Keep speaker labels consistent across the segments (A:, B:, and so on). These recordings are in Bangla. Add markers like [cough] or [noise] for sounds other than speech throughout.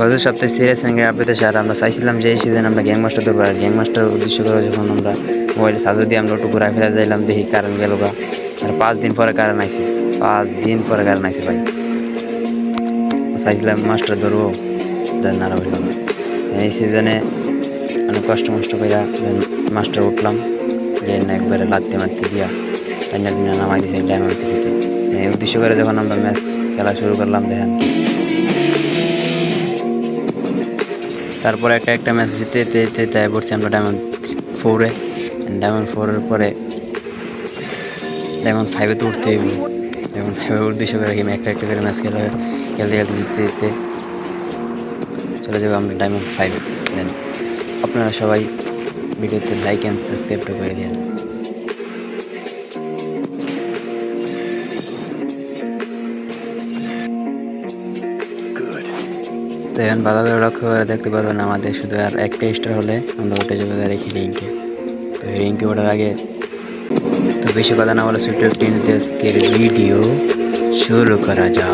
A: গত সপ্তাহে সিরিয়াস সঙ্গে আপডেটে স্যার আমরা চাইছিলাম যে এই সিজন আমরা গ্যাং মাস্টার ধরবো আর গ্যাং মাস্টার উদ্দেশ্য করে যখন আমরা মোবাইল সাজু দিয়ে আমরা ঘুরা ফেরা যাইলাম, দেখি কারণ গেল গা। আর পাঁচ দিন পরে কারণ আইছে। পাঁচ দিন পরে কারণ আইছে ভাই। চাইছিলাম মাস্টার ধরবো দেন আর হইল এই সিজনে অনেক কষ্ট মষ্ট করে দেন মাস্টার উঠলাম। যে না একবারে লাত্তে মারতে দিয়া টাইনা দিনা নামাই দিয়েছে ডায়মন্ড থেকে। এই উদ্দেশ্য করে যখন আমরা ম্যাচ খেলা শুরু করলাম, দেখেন তারপরে একটা একটা ম্যাচ জিতে যেতে তাই পড়ছি আমরা ডায়মন্ড ফোরে ডায়মন্ড ফোরের পরে ডায়মন্ড ফাইভে তো উঠতে ডায়মন্ড ফাইভে উঠতে করে গেম একটা একটা করে ম্যাচ খেলা খেলতে খেলতে, জিততে জিততে। চলে যাব আমরা ডায়মন্ড ফাইভে দেন আপনারা সবাই ভিডিওতে লাইক অ্যান্ড সাবস্ক্রাইবটা করে দিন। তো এখন ভালো করে লক্ষ্য করে দেখতে পারবেন আমাদের শুধু আর একটা স্টার হলে আমরা উঠে যাব আর রেখি রিঙ্কে তো রিঙ্কে ওঠার আগে তো বেশি কথা না বলে ছোট্ট টিন আজকের ভিডিও শুরু করা
B: যা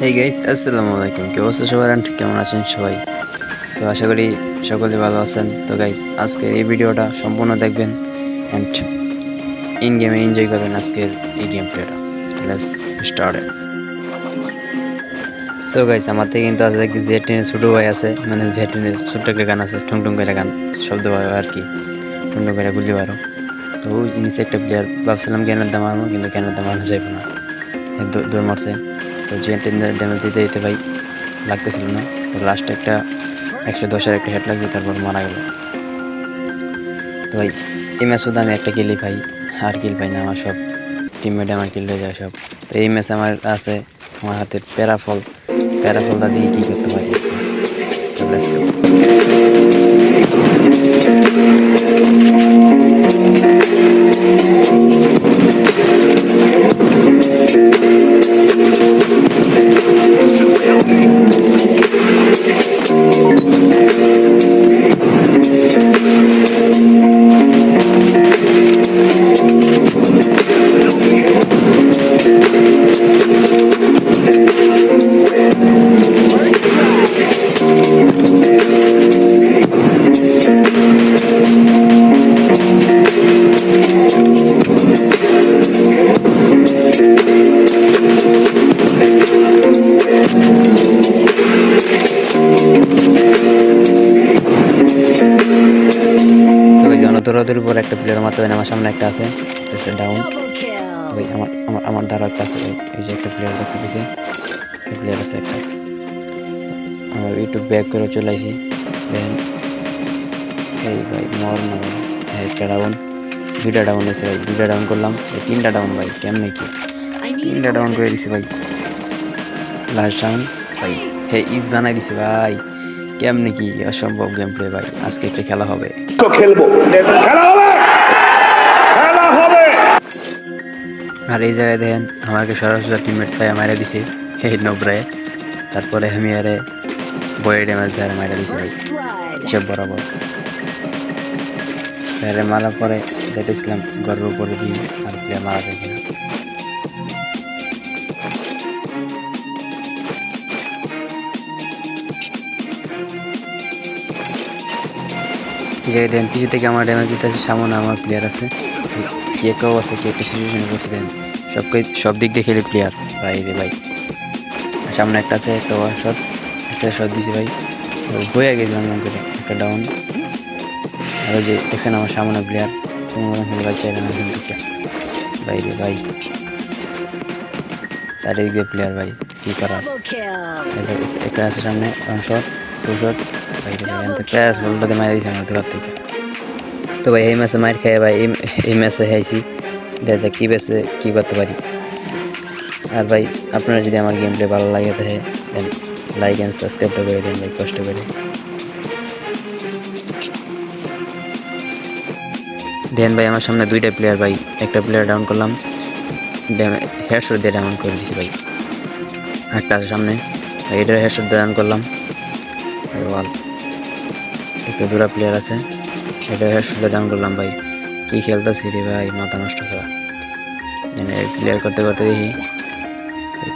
A: Hey গাইস আসসালামু আলাইকুম কি অবস্থা সবার? কেমন আছেন সবাই? তো আশা করি সকলে ভালো আছেন। তো গাইস আজকের এই ভিডিওটা সম্পূর্ণ দেখবেন অ্যান্ড ইন গেমে এনজয় করবেন আজকের এই গেম প্লেটা লেটস স্টার্ট সো গাইস আমার থেকে কিন্তু আছে কি জেড টেনের ছোটো ভাই আছে মানে জেড টেনের ছোট্ট একটা গান আছে ঠুং ঠুং করে গান শব্দ হয় আর কি ঠুং ঠুং করে গুলি মারো। তো নিচে একটা প্লেয়ার ভাবছিলাম জ্ঞানের দাম মারবো কিন্তু জ্ঞানের দাম মারানো যাবে না। দৌড় মারছে। তো জেড টেনের ড্যামেজ দিতে দিতে ভাই, লাগতেছিল না। তো লাস্টে একটা একশো দশের একটা হেড লাগছে, তারপর মারা গেল। তো ভাই, এই ম্যাচ শুধু আমি একটা কিলি পাই, আর কিল পাই না, আমার সব টিমমেট আমার কিল হয়ে যায় সব। তো এই ম্যাচ আমার আছে, আমার হাতে প্যারাফল। প্যারাফলটা দিয়ে কী করতে পারি আজকে? অনতরদের উপর একটা প্লেয়ার মারতে হয় না, আমার সামনে একটা আছে একটা ডাউন ভাই আমার আমার আমার দ্বারা একটা আছে এই যে একটা প্লেয়ার দেখছি পিছিয়ে এই প্লেয়ার আছে একটা। আমার একটু ব্যাক করে চলে আসি দেখেন। এই ভাই মর না ভাই হ্যাঁ একটা ডাউন দুইটা ডাউন আছে ভাই দুইটা ডাউন করলাম। এই তিনটা ডাউন ভাই কেমনে কি? তিনটা ডাউন করে দিছি ভাই। লাস্ট ডাউন ভাই হে ইস বানাই দিছে ভাই। কেমনে কি অসম্ভব গেম প্লে ভাই? আজকে একটা খেলা হবে।
C: তো খেলব। খেলা হবে! খেলা হবে!
A: আর এই জায়গায় দেখেন আমাকে সরাসরি টিমমেট পাই মারা দিছে এই নবরায় তারপরে আমি আরে বয়ে ড্যামেজ দেয় মারা দিছে ভাই। সব বরাবর। তাহলে মারার পরে যাইতেছিলাম গর্ব উপরে দিয়ে আর প্লেয়ার মারা যায় কিনা। জায়গায় দেন পিছিয়ে থেকে আমার ড্যামেজ দিতে আছে সামনে আমার প্লেয়ার আছে। কি একটা অবস্থা কি একটা সিচুয়েশনে করছে দেন। সব সব দিক দিয়ে খেলে প্লেয়ার ভাই রে ভাই। সামনে একটা আছে একটা ওয়ান শট একটা শট দিছি ভাই। বয়ে গেছিলাম এরকম করে একটা ডাউন আর ওই যে দেখছেন আমার সামনে প্লেয়ার কোনো মতন খেলবার চাইলে না কিন্তু ভাই রে ভাই। চারিদিক দিয়ে প্লেয়ার ভাই কী করার? একটা আছে সামনে ওয়ান শট টু শট মারা দিয়েছে আমার থেকে তো ভাই, এই ম্যাচে মার খেয়ে ভাই, এই ম্যাচে হাইছি দেখা কী বেসে কী করতে পারি। আর ভাই, আপনারা যদি আমার গেম প্লে ভালো লাগে, তাহলে দেন লাইক অ্যান্ড সাবস্ক্রাইবটা করে দিন ভাই, কষ্ট করে। দেন ভাই, আমার সামনে দুইটা প্লেয়ার ভাই, একটা প্লেয়ার ডাউন করলাম। হেডশট দিয়ে ডাউন করে দিছি ভাই। একটা আছে সামনে হেডশট দিয়ে ডাউন করলাম। একটা দুরা প্লেয়ার আছে। এটা শুধু ডাউন করলাম ভাই। কি খেলতেছি রে ভাই মাথা নষ্ট করা। মানে ক্লিয়ার করতে করতে দেখি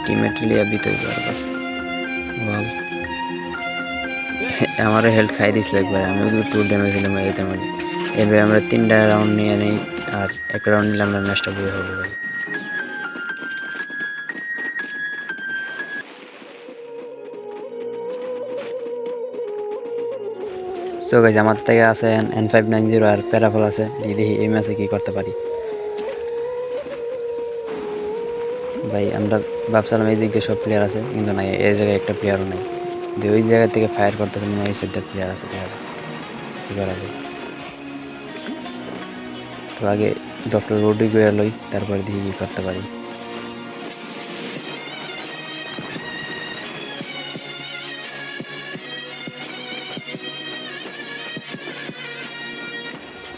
A: টিমের ক্লিয়ার দিতে আবার ওয়াও [laughs] আমারও হেল্থ খাই দিছিল একবার আমি কিন্তু টু ড্যামেজ দিলাম এইতে মানে এবার আমরা তিনটা রাউন্ড নিয়ে নেই আর একটা রাউন্ড নিলে আমরা ম্যাচটা বই হবে ভাই। সো গাইজ আমার থেকে আছে এন ফাইভ নাইন জিরো আর প্যারাফল আছে। দেখি এই ম্যাচে কী করতে পারি। ভাই, আমরা ভাবছিলাম এই দিক দিয়ে সব প্লেয়ার আছে, কিন্তু নাই, এই জায়গায় একটা প্লেয়ারও নেই। দিয়ে ওই জায়গা থেকে ফায়ার করতেছে, মনে ওই সাইডে প্লেয়ার আছে দেখা কী করা যায়? তো আগে ডক্টর রোডি করে লই, তারপরে দেখি কী করতে পারি।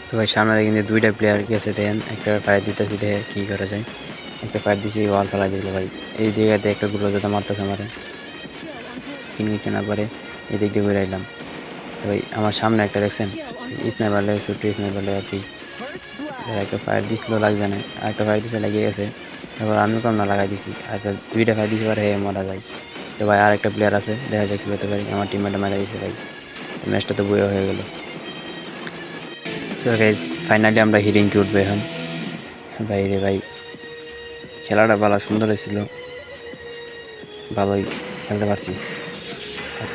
A: তো ভাই, সামনে কিন্তু দুইটা প্লেয়ার গেছে দেন একটা ফায়ার দিতেছি, দেখে কী করা যায়। একটা ফায়ার দিছি ওয়াল ফেলা দিল ভাই। এই জায়গাতে একটা গুলো যাতে মারতেছে আমারে। কিনি কেনা পরে এই দিক দিয়ে ঘুরে এলাম তো ভাই, আমার সামনে একটা দেখছেন? স্নাইপার লেগে ছুটি স্নাইপার লেগে আর কি একটা ফায়ার দিছিল, লাগছে না। আর একটা ফায়ার দিছে, লাগিয়ে গেছে। তারপর আমি কম না লাগাই দিছি। আর দুইটা ফায়ার দিছি, পরে হে মারা যায়। তো ভাই আর একটা প্লেয়ার আছে, দেখা যাক কী করতে পারি। আমার টিমমেটে মারা দিছে ভাই। ম্যাচটা তো বইয়া হয়ে গেলো। সো গাইজ ফাইনালি আমরা হিরিংকে উঠবো এখন ভাই রে ভাই, খেলাটা ভালো, সুন্দর হয়েছিল। ভালোই খেলতে পারছি।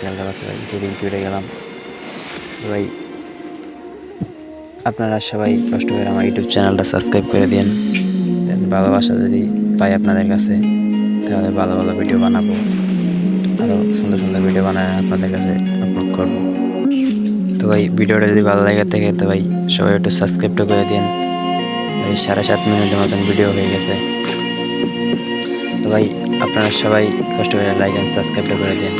A: খেলতে পারছি, ভাই হিরিংকে উঠে গেলাম। ভাই, আপনারা সবাই কষ্ট করে আমার ইউটিউব চ্যানেলটা সাবস্ক্রাইব করে দিন দেন ভালোবাসা যদি পাই আপনাদের কাছে, তাহলে ভালো ভালো ভিডিও বানাবো। আরও সুন্দর সুন্দর ভিডিও বানায় আপনাদের কাছে আপলোড করব। তো ভাই, ভিডিওটা যদি ভালো লাগে থাকে, তো ভাই সবাই একটু সাবস্ক্রাইবটা করে দিন। ভাই, সাড়ে সাত মিনিটের মতন ভিডিও হয়ে গেছে। তো ভাই, আপনারা সবাই কষ্ট করে লাইক অ্যান্ড সাবস্ক্রাইবটা করে দিন।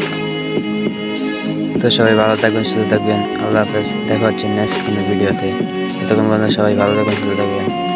A: তো সবাই ভালো থাকবেন, সুস্থ থাকবেন। আল্লাহ হাফেজ। দেখা হচ্ছে নেক্সট কোনো ভিডিওতে ততক্ষণ পর্যন্ত সবাই ভালো থাকবেন সুস্থ থাকবেন।